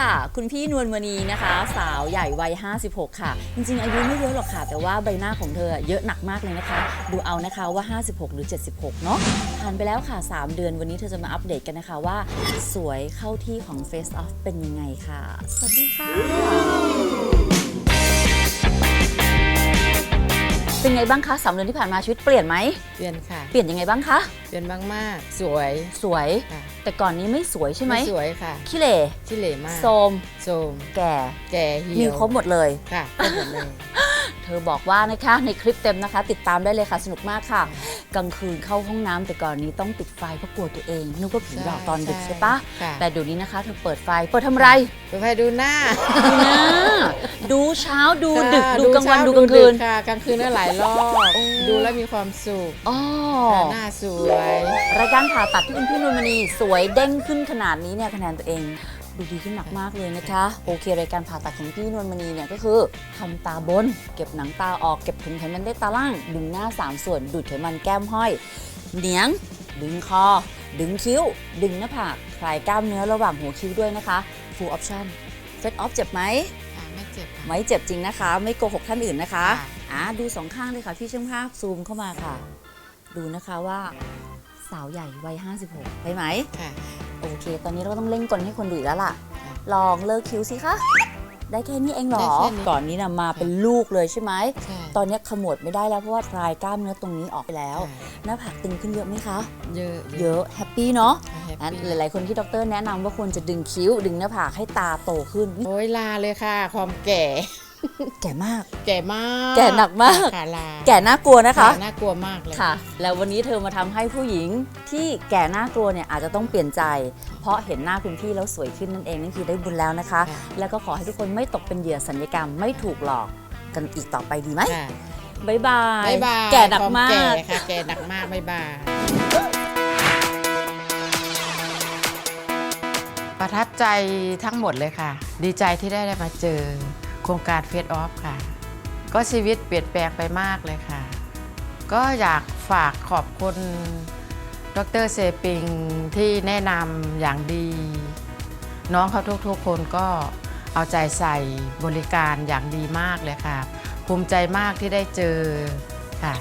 ค่ะ คุณพี่นวลมณีนะคะ สาวใหญ่วัย 56 ค่ะ จริงๆ อายุไม่เยอะหรอกค่ะ แต่ว่าใบหน้าของเธอเยอะหนักมากเลยนะคะ ดูเอานะคะว่า 56 หรือ 76 เนาะผ่านไปแล้วค่ะ 3 เดือนวันนี้เธอจะมาอัปเดตกันนะคะว่า สวยเข้าที่ของ Face Off เป็นยังไงค่ะ สวัสดีค่ะ เป็นไงบ้างคะสามเดือนที่ผ่านมาชีวิตเปลี่ยนไหมเปลี่ยนค่ะ เปลี่ยนยังไงบ้างคะ เปลี่ยนมากมากๆสวย สวย ค่ะ แต่ก่อนนี้ไม่สวยใช่ไหมสวยค่ะขี้เหร่ที่เหล่มากโซมโซมแก่ แก่เหี่ยวมีครบหมดเลย ค่ะครบหมดเลยเธ อบอกว่านะคะในคลิปเต็มนะคะ ติดตามได้เลยค่ะสนุกมากค่ะ กลางคืนเข้าห้องน้ำแต่ก่อนนี้ต้องปิดไฟเพราะกลัวตัวเองนึกว่าผีหลอกตอนดึกใช่ปะค่ะ แต่เดี๋ยวนี้นะคะเธอเปิดไฟเปิดทำอะไรไปไปดูหน้าดูหน้าดูเช้าดูดึกค่ะดูกลางวันเช้ดูกลางคืน ดึค่ะกลางคืนก็หลายรอบโอ้ ดูแล้วมีความสุขอ๋อ หน้าสวย รายการผ่าตัดที่คุณพี่นวลมณีสวยเด้งขึ้นขนาดนี้เนี่ยคะแนนตัวเอง ดูดีขึ้นหนักมากเลยนะคะ โอเครายการผ่าตัดของพี่นวลมณีเนี่ยก็คือทำตาบน เก็บหนังตาออกเก็บถุงไขมันได้ตาล่าง ดึงหน้า 3 ส่วน ดูดไขมันแก้มห้อยเหนียง ดึงคอ ดึงคิ้ว ดึงหน้าผากคลายกล้ามเนื้อระหว่างหัวคิ้วด้วยนะคะ full option set off เจ็บไหมค่ะไม่เจ็บค่ะไม่เจ็บจริงนะคะ ไม่โกหกท่านอื่นนะคะค่ะอ่าดูสองข้างเลยค่ะพี่ช่างภาพซูมเข้ามาค่ะ ดูนะคะว่าสาวใหญ่วัย 56 ไปไหมค่ะ โอเค ตอนนี้เราก็ต้องเร่งกลให้คนดูอีกแล้วล่ะค่ะ ลองเลิกคิ้วสิคะ ได้แค่นี้เองเหรได้อแค่นี้ ก่อนนี้นะมาเป็นลูกเลยใช่ไหม ใช่ตอนนี้ขมวดไม่ได้แล้วเพราะว่าคลายกล้ามเนื้อตรงนี้ออกไปแล้วค่ะหน้าผากตึงขึ้นเยอะไหมคะ เยอะเยอะ แฮปปี้เนาะค่ะแฮปงั้นปี้หลาย ๆ คนที่ดรแนะนำว่าควรจะดึงคิ้ว ดึงหน้าผากให้ตาโตขึ้น โอ้ยลาเลยค่ะ ความแก่ แก่มาก แก่มาก แก่หนักมากค่ะลาแก่น่ากลัวนะคะ น่ากลัวมากเลยค่ะ แล้ววันนี้เธอมาทำให้ผู้หญิงที่แก่น่ากลัวเนี่ยอาจจะต้องเปลี่ยนใจ เพราะเห็นหน้าคุณพี่แล้วสวยขึ้นนั่นเองนั่นคือได้บุญแล้วนะคะค่ะแล้วก็ขอให้ทุกคนไม่ตกเป็นเหยื่อสัญญกรรมไม่ถูกหลอกกันอีกต่อไปดีไหมค่ะบายบายบายบายแก่หนักควมาก แก่ค่ะ แก่หนักมากบายบาย ประทับใจทั้งหมดเลยค่ะ ดีใจที่ได้มาเจอ โครงการเฟสออฟค่ะ ก็ชีวิตเปลี่ยนแปลงไปมากเลยค่ะ ก็อยากฝากขอบคุณดรเซปิงที่แนะนำอย่างดี น้องเขาทุกๆคนก็เอาใจใส่บริการอย่างดีมากเลยค่ะ ภูมิใจมากที่ได้เจอค่ะ